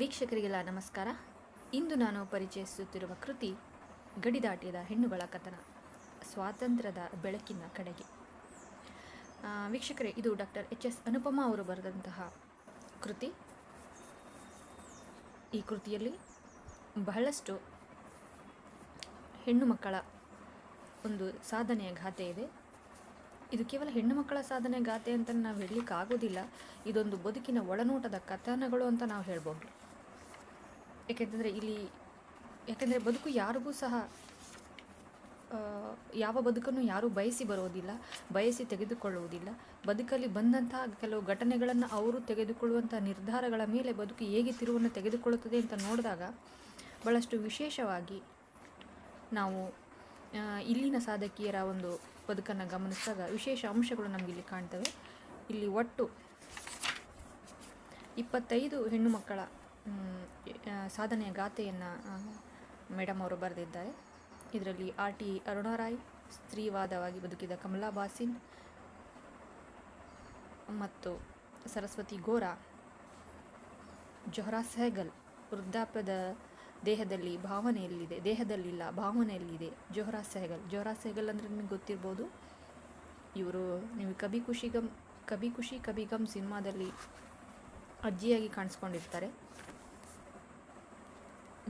ವೀಕ್ಷಕರಿಗೆಲ್ಲ ನಮಸ್ಕಾರ. ಇಂದು ನಾನು ಪರಿಚಯಿಸುತ್ತಿರುವ ಕೃತಿ ಗಡಿದಾಟಿದ ಹೆಣ್ಣುಗಳ ಕಥನ, ಸ್ವಾತಂತ್ರ್ಯದ ಬೆಳಕಿನ ಕಡೆಗೆ. ವೀಕ್ಷಕರೇ, ಇದು ಡಾಕ್ಟರ್ ಎಚ್. ಎಸ್. ಅನುಪಮ ಅವರು ಬರೆದಂತಹ ಕೃತಿ. ಈ ಕೃತಿಯಲ್ಲಿ ಬಹಳಷ್ಟು ಹೆಣ್ಣು ಮಕ್ಕಳ ಒಂದು ಸಾಧನೆಯ ಗಾಥೆ ಇದೆ. ಇದು ಕೇವಲ ಹೆಣ್ಣು ಮಕ್ಕಳ ಸಾಧನೆ ಗಾಥೆ ಅಂತ ನಾವು ಹೇಳಲಿಕ್ಕೆ ಆಗೋದಿಲ್ಲ ಇದೊಂದು ಬದುಕಿನ ಒಳನೋಟದ ಕಥನಗಳು ಅಂತ ನಾವು ಹೇಳ್ಬೋದು ಏಕೆಂತಂದರೆ ಇಲ್ಲಿ ಯಾಕೆಂದರೆ ಬದುಕು ಯಾರಿಗೂ ಸಹ ಯಾವ ಬದುಕನ್ನು ಯಾರೂ ಬಯಸಿ ಬರೋದಿಲ್ಲ, ಬಯಸಿ ತೆಗೆದುಕೊಳ್ಳುವುದಿಲ್ಲ. ಬದುಕಲ್ಲಿ ಬಂದಂತಹ ಕೆಲವು ಘಟನೆಗಳನ್ನು ಅವರು ತೆಗೆದುಕೊಳ್ಳುವಂಥ ನಿರ್ಧಾರಗಳ ಮೇಲೆ ಬದುಕು ಹೇಗೆ ತಿರುವನ್ನು ತೆಗೆದುಕೊಳ್ಳುತ್ತದೆ ಅಂತ ನೋಡಿದಾಗ ಭಾಳಷ್ಟು ವಿಶೇಷವಾಗಿ ನಾವು ಇಲ್ಲಿನ ಸಾಧಕಿಯರ ಒಂದು ಬದುಕನ್ನು ಗಮನಿಸಿದಾಗ ವಿಶೇಷ ಅಂಶಗಳು ನಮಗಿಲ್ಲಿ ಕಾಣ್ತವೆ. ಇಲ್ಲಿ ಒಟ್ಟು ಇಪ್ಪತ್ತೈದು ಹೆಣ್ಣು ಮಕ್ಕಳ ಸಾಧನೆಯ ಗಾಥೆಯನ್ನು ಮೇಡಮ್ ಅವರು ಬರೆದಿದ್ದಾರೆ. ಇದರಲ್ಲಿ ಆರ್ ಟಿ ಅರುಣಾರಾಯ್, ಸ್ತ್ರೀವಾದವಾಗಿ ಬದುಕಿದ ಕಮಲಾ ಬಾಸಿನ್ ಮತ್ತು ಸರಸ್ವತಿ ಗೋರಾ, ಜೊಹರಾ ಸೆಹಗಲ್. ವೃದ್ಧಾಪ್ಯದ ದೇಹದಲ್ಲಿ ಭಾವನೆಯಲ್ಲಿದೆ, ದೇಹದಲ್ಲಿಲ್ಲ, ಭಾವನೆಯಲ್ಲಿದೆ ಜೊಹರಾ ಸೆಹಗಲ್. ಜೊಹರಾ ಸೆಹಗಲ್ ಅಂದರೆ ನಿಮಗೆ ಗೊತ್ತಿರ್ಬೋದು. ಇವರು ನೀವು ಕಬಿ ಖುಷಿ ಗಮ್, ಕಬಿ ಖುಷಿ ಕಬಿ ಗಮ್ ಸಿನಿಮಾದಲ್ಲಿ ಅಜ್ಜಿಯಾಗಿ ಕಾಣಿಸ್ಕೊಂಡಿರ್ತಾರೆ.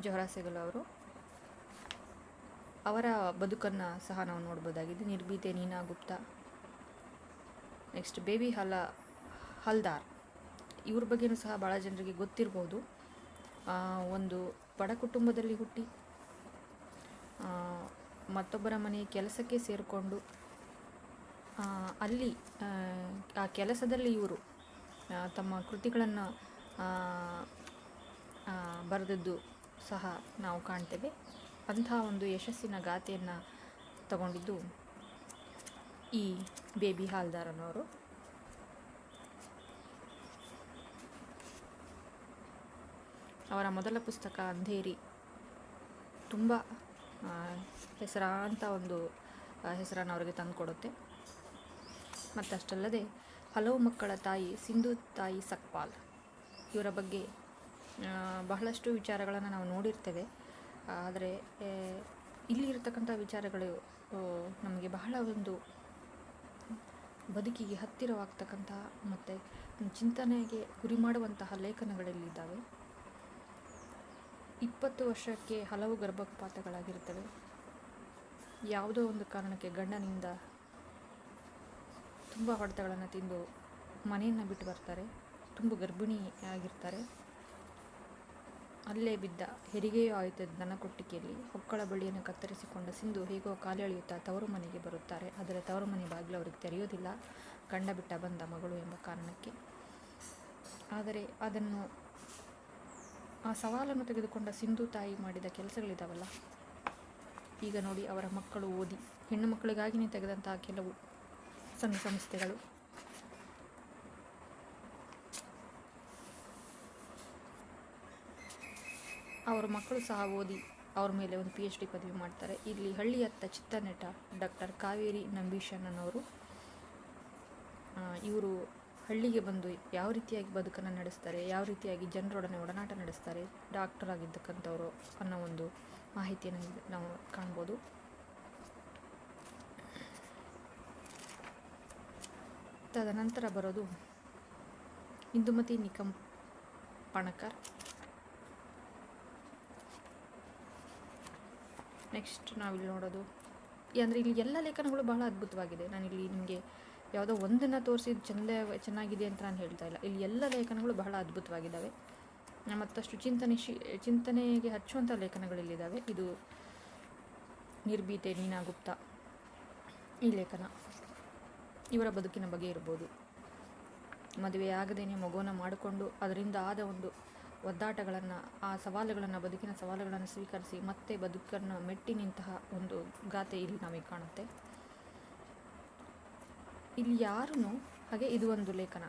ಜೊಹರಾ ಸೆಗಲ್ ಅವರು. ಅವರ ಬದುಕನ್ನು ಸಹ ನಾವು ನೋಡ್ಬೋದಾಗಿದೆ. ನಿರ್ಭೀತೆ ನೀನಾ ಗುಪ್ತಾ. ನೆಕ್ಸ್ಟ್ ಬೇಬಿ ಹಲ, ಹಲ್ದಾರ್. ಇವ್ರ ಬಗ್ಗೆನೂ ಸಹ ಭಾಳ ಜನರಿಗೆ ಗೊತ್ತಿರ್ಬೋದು. ಒಂದು ಬಡ ಕುಟುಂಬದಲ್ಲಿ ಹುಟ್ಟಿ ಮತ್ತೊಬ್ಬರ ಮನೆ ಕೆಲಸಕ್ಕೆ ಸೇರಿಕೊಂಡು ಅಲ್ಲಿ, ಆ ಕೆಲಸದಲ್ಲಿ ಇವರು ತಮ್ಮ ಕೃತಿಗಳನ್ನು ಬರೆದದ್ದು ಸಹ ನಾವು ಕಾಣ್ತೇವೆ. ಅಂತಹ ಒಂದು ಯಶಸ್ಸಿನ ಗಾಥೆಯನ್ನು ತಗೊಂಡಿದ್ದು ಈ ಬೇಬಿ ಹಾಲ್ದಾರ್ ಅನ್ನೋರು ಅವರ ಮೊದಲ ಪುಸ್ತಕ ಅಂಧೇರಿ ತುಂಬ ಹೆಸರಾಂತ ಒಂದು ಹೆಸರನ್ನು ಅವರಿಗೆ ತಂದುಕೊಡುತ್ತೆ. ಮತ್ತಷ್ಟಲ್ಲದೆ ಹಲವು ಮಕ್ಕಳ ತಾಯಿ ಸಿಂಧು ತಾಯಿ ಸಕ್ಪಾಲ್ ಇವರ ಬಗ್ಗೆ ಬಹಳಷ್ಟು ವಿಚಾರಗಳನ್ನು ನಾವು ನೋಡಿರ್ತೇವೆ. ಆದರೆ ಇಲ್ಲಿ ಇರತಕ್ಕಂಥ ವಿಚಾರಗಳು ನಮಗೆ ಬಹಳ ಒಂದು ಬದುಕಿಗೆ ಹತ್ತಿರವಾಗ್ತಕ್ಕಂತಹ ಮತ್ತು ಚಿಂತನೆಗೆ ಗುರಿ ಮಾಡುವಂತಹ ಲೇಖನಗಳಲ್ಲಿದ್ದಾವೆ ಇಪ್ಪತ್ತು ವರ್ಷಕ್ಕೆ ಹಲವು ಗರ್ಭಪಾತಗಳಾಗಿರ್ತವೆ. ಯಾವುದೋ ಒಂದು ಕಾರಣಕ್ಕೆ ಗಂಡನಿಂದ ತುಂಬ ಹೊಡೆತಗಳನ್ನು ತಿಂದು ಮನೆಯನ್ನು ಬಿಟ್ಟು ಬರ್ತಾರೆ. ತುಂಬ ಗರ್ಭಿಣಿ ಆಗಿರ್ತಾರೆ ಅಲ್ಲೇ ಬಿದ್ದ ಹೆರಿಗೆಯೂ ಆಯಿತು ದನ ಕೊಟ್ಟಿಗೆಯಲ್ಲಿ ಹೊಕ್ಕಳ ಬಳಿಯನ್ನು ಕತ್ತರಿಸಿಕೊಂಡ ಸಿಂಧು ಹೇಗೋ ಕಾಲೆಳೆಯುತ್ತಾ ತವರು ಮನೆಗೆ ಬರುತ್ತಾರೆ. ಆದರೆ ತವರು ಮನೆ ಬಾಗಿಲು ಅವರಿಗೆ ತೆರೆಯೋದಿಲ್ಲ. ಗಂಡ ಬಿಟ್ಟ ಬಂದ ಮಗಳು ಎಂಬ ಕಾರಣಕ್ಕೆ. ಆದರೆ ಅದನ್ನು, ಆ ಸವಾಲನ್ನು ತೆಗೆದುಕೊಂಡ ಸಿಂಧು ತಾಯಿ ಮಾಡಿದ ಕೆಲಸಗಳಿದಾವಲ್ಲ? ಈಗ ನೋಡಿ ಅವರ ಮಕ್ಕಳು ಓದಿ. ಹೆಣ್ಣು ಮಕ್ಕಳಿಗಾಗಿಯೇ ತೆಗೆದಂತಹ ಕೆಲವು ಸಂಘ ಸಂಸ್ಥೆಗಳು ಅವರ ಮಕ್ಕಳು ಸಹ ಓದಿ ಅವ್ರ ಮೇಲೆ ಒಂದು ಪಿ ಎಚ್ ಡಿ ಪದವಿ ಮಾಡ್ತಾರೆ. ಇಲ್ಲಿ ಹಳ್ಳಿಯತ್ತ ಚಿತ್ರನಟ ಡಾಕ್ಟರ್ ಕಾವೇರಿ ನಂಬೀಶನ್ ಅನ್ನೋರು ಇವರು ಹಳ್ಳಿಗೆ ಬಂದು ಯಾವ ರೀತಿಯಾಗಿ ಬದುಕನ್ನು ನಡೆಸ್ತಾರೆ, ಯಾವ ರೀತಿಯಾಗಿ ಜನರೊಡನೆ ಒಡನಾಟ ನಡೆಸ್ತಾರೆ, ಡಾಕ್ಟರ್ ಆಗಿದ್ದಕ್ಕಂಥವರು ಅನ್ನೋ ಒಂದು ಮಾಹಿತಿಯನ್ನು ನಾವು ಕಾಣ್ಬೋದು. ತದನಂತರ ಬರೋದು ಇಂದುಮತಿ ನಿಕಂ ಪಣಕರ್. ನೆಕ್ಸ್ಟ್ ನಾವಿಲ್ಲಿ ನೋಡೋದು. ಅಂದರೆ ಇಲ್ಲಿ ಎಲ್ಲ ಲೇಖನಗಳು ಬಹಳ ಅದ್ಭುತವಾಗಿದೆ. ನಾನಿಲ್ಲಿ ನಿಮಗೆ ಯಾವುದೋ ಒಂದನ್ನು ತೋರಿಸಿ ಚೆಂದ, ಚೆನ್ನಾಗಿದೆ ಅಂತ ನಾನು ಹೇಳ್ತಾ ಇಲ್ಲ. ಇಲ್ಲಿ ಎಲ್ಲ ಲೇಖನಗಳು ಬಹಳ ಅದ್ಭುತವಾಗಿದ್ದಾವೆ. ಮತ್ತಷ್ಟು ಚಿಂತನೆ ಶಿ, ಚಿಂತನೆಗೆ ಹಚ್ಚುವಂಥ ಲೇಖನಗಳಿಲ್ಲಿದ್ದಾವೆ. ಇದು ನಿರ್ಭೀತೆ ನೀನಾ ಗುಪ್ತಾ ಈ ಲೇಖನ. ಇವರ ಬದುಕಿನ ಬಗ್ಗೆ ಇರ್ಬೋದು. ಮದುವೆ ಆಗದೇನೆ ಮಗುವನ್ನು ಮಾಡಿಕೊಂಡು ಅದರಿಂದ ಆದ ಒಂದು ಒದ್ದಾಟಗಳನ್ನು, ಆ ಸವಾಲುಗಳನ್ನು, ಬದುಕಿನ ಸವಾಲುಗಳನ್ನು ಸ್ವೀಕರಿಸಿ ಮತ್ತೆ ಬದುಕನ್ನು ಮೆಟ್ಟಿ ನಿಂತಹ ಒಂದು ಗಾಥೆ ಇಲ್ಲಿ ನಮಗೆ ಕಾಣುತ್ತೆ. ಇಲ್ಲಿ ಯಾರೂ ಹಾಗೆ ಇದು ಒಂದು ಲೇಖನ.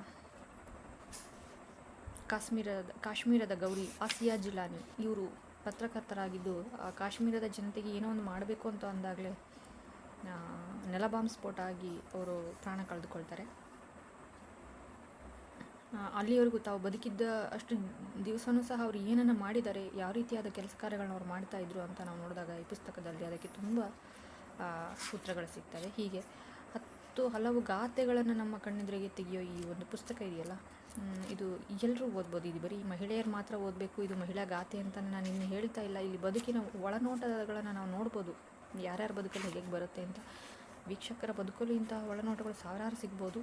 ಕಾಶ್ಮೀರದ ಕಾಶ್ಮೀರದ ಗೌರಿ ಆಸಿಯಾ ಜಿಲಾನಿ, ಇವರು ಪತ್ರಕರ್ತರಾಗಿದ್ದು, ಆ ಕಾಶ್ಮೀರದ ಜನತೆಗೆ ಏನೋ ಒಂದು ಮಾಡಬೇಕು ಅಂತ ಅಂದಾಗಲೇ ನೆಲಬಾಂಬ್ ಸ್ಫೋಟ ಆಗಿ ಅವರು ಪ್ರಾಣ ಕಳೆದುಕೊಳ್ತಾರೆ. ಆ, ಅಲ್ಲಿಯವರೆಗೂ ತಾವು ಬದುಕಿದ್ದ ಅಷ್ಟು ದಿವಸನೂ ಸಹ ಅವರು ಏನನ್ನು ಮಾಡಿದ್ದಾರೆ ಯಾವ ರೀತಿಯಾದ ಕೆಲಸ ಕಾರ್ಯಗಳನ್ನ ಅವ್ರು ಮಾಡ್ತಾ ಇದ್ರು ಅಂತ ನಾವು ನೋಡಿದಾಗ ಈ ಪುಸ್ತಕದಲ್ಲಿ ಅದಕ್ಕೆ ತುಂಬ ಸೂತ್ರಗಳು ಸಿಗ್ತವೆ. ಹೀಗೆ ಹತ್ತು ಹಲವು ಗಾಥೆಗಳನ್ನು ನಮ್ಮ ಕಣ್ಣೆದುರಿಗೆ ತೆಗೆಯೋ ಈ ಒಂದು ಪುಸ್ತಕ ಇದೆಯಲ್ಲ ಇದು ಎಲ್ಲರೂ ಓದ್ಬೋದು. ಇದು ಬರೀ ಮಹಿಳೆಯರು ಮಾತ್ರ ಓದಬೇಕು ಇದು ಮಹಿಳಾ ಗಾಥೆ ಅಂತ ನಾನು ಇನ್ನು ಹೇಳ್ತಾ ಇಲ್ಲ. ಇಲ್ಲಿ ಬದುಕಿನ ಒಳನೋಟಗಳನ್ನು ನಾವು ನೋಡ್ಬೋದು. ಯಾರ್ಯಾರ ಬದುಕಲ್ಲಿ ಹೇಗೆ ಬರುತ್ತೆ ಅಂತ. ವೀಕ್ಷಕರ ಬದುಕಲು ಇಂತಹ ಒಳನೋಟಗಳು ಸಾವಿರಾರು ಸಿಗ್ಬೋದು.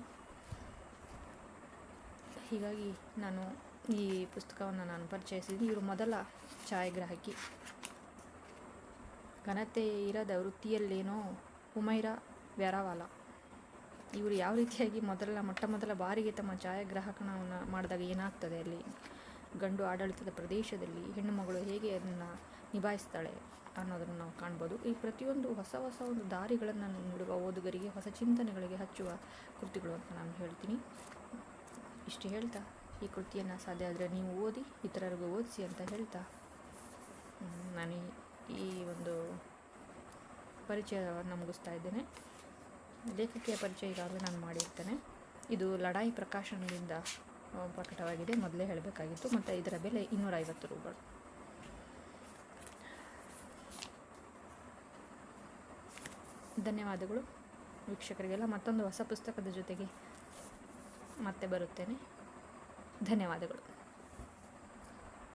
ಹೀಗಾಗಿ ನಾನು ಈ ಪುಸ್ತಕವನ್ನು ನಾನು ಪರಿಚಯಿಸಿದ್ದೀನಿ ಇವರು ಮೊದಲ ಛಾಯಾಗ್ರಾಹಕಿ. ಘನತೆ ಇರದ ವೃತ್ತಿಯಲ್ಲೇನೋ ಹುಮೈರಾ ವ್ಯಾರವಾಲ. ಇವರು ಯಾವ ರೀತಿಯಾಗಿ ಮೊದಲ, ಮೊಟ್ಟ ಮೊದಲ ಬಾರಿಗೆ ತಮ್ಮ ಛಾಯಾಗ್ರಾಹಕನವನ್ನು ಮಾಡಿದಾಗ ಏನಾಗ್ತದೆ ಅಲ್ಲಿ? ಗಂಡು ಆಡಳಿತದ ಪ್ರದೇಶದಲ್ಲಿ ಹೆಣ್ಣು ಮಗಳು ಹೇಗೆ ಅದನ್ನು ನಿಭಾಯಿಸ್ತಾಳೆ ಅನ್ನೋದನ್ನು ನಾವು ಕಾಣ್ಬೋದು. ಈ ಪ್ರತಿಯೊಂದು ಹೊಸ ಹೊಸ ಒಂದು ದಾರಿಗಳನ್ನು ನೀಡುವ ಓದುಗರಿಗೆ, ಹೊಸ ಚಿಂತನೆಗಳಿಗೆ ಹಚ್ಚುವ ಕೃತಿಗಳು ಅಂತ ನಾನು ಹೇಳ್ತೀನಿ. ಇಷ್ಟು ಹೇಳ್ತಾ, ಈ ಕೃತಿಯನ್ನು ಸಾಧ್ಯ ಆದರೆ ನೀವು ಓದಿ, ಇತರರಿಗೂ ಓದಿಸಿ ಅಂತ ಹೇಳ್ತಾ. ನಾನು ಈ- ಒಂದು ಪರಿಚಯವನ್ನು ಮುಗಿಸ್ತಾ ಇದ್ದೇನೆ. ಲೇಖಕಿಯ ಪರಿಚಯ ಈಗಾಗಲೇ ನಾನು ಮಾಡಿರ್ತೇನೆ. ಇದು ಲಡಾಯಿ ಪ್ರಕಾಶನದಿಂದ ಪ್ರಕಟವಾಗಿದೆ. ಮೊದಲೇ ಹೇಳಬೇಕಾಗಿತ್ತು. ಮತ್ತು ಇದರ ಬೆಲೆ ಇನ್ನೂರೈವತ್ತು ರೂಗಳು ಧನ್ಯವಾದಗಳು. ವೀಕ್ಷಕರಿಗೆಲ್ಲ ಮತ್ತೊಂದು ಹೊಸ ಪುಸ್ತಕದ ಜೊತೆಗೆ ಮತ್ತೆ ಬರುತ್ತೇನೆ. ಧನ್ಯವಾದಗಳು.